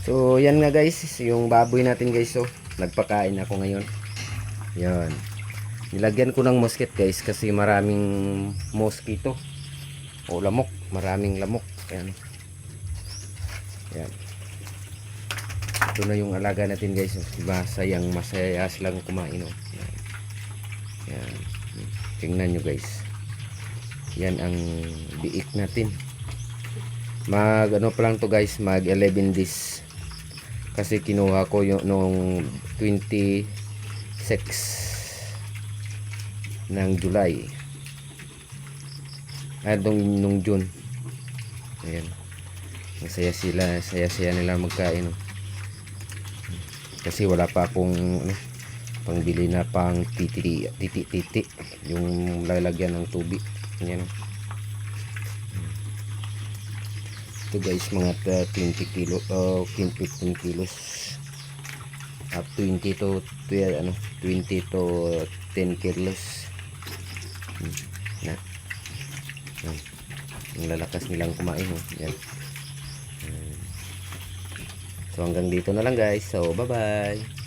So, yan nga guys, yung baboy natin guys, so, nagpakain ako ngayon. Yan. Nilagyan ko ng mosquito guys kasi maraming mosquito. O lamok, maraming lamok. Yan. Yan. Ito na yung alaga natin guys. oh. Masayang masaya silang kumain. Oh. Yan. Yan. Tingnan nyo guys. Yan ang biik natin. Mag ano pa lang to guys, mag 11 days. Kasi kinuha ko yung nung 26 ng July. Ah, nung, nung June. Ayan. Masaya sila, saya-saya nila magkain. oh. Kasi wala pa akong ano, pangbili na pang titi titi titi yung lalagyan ng tubig. Ayan. oh. Ito guys, mga uh, 20 kilo, uh, 15 kilos. Up 20 to 12, ano, 20 to 10 kilos. Hmm. Na. Yan. Ang lalakas nilang kumain. Oh. Yan. Hmm. So hanggang dito na lang guys. So bye bye.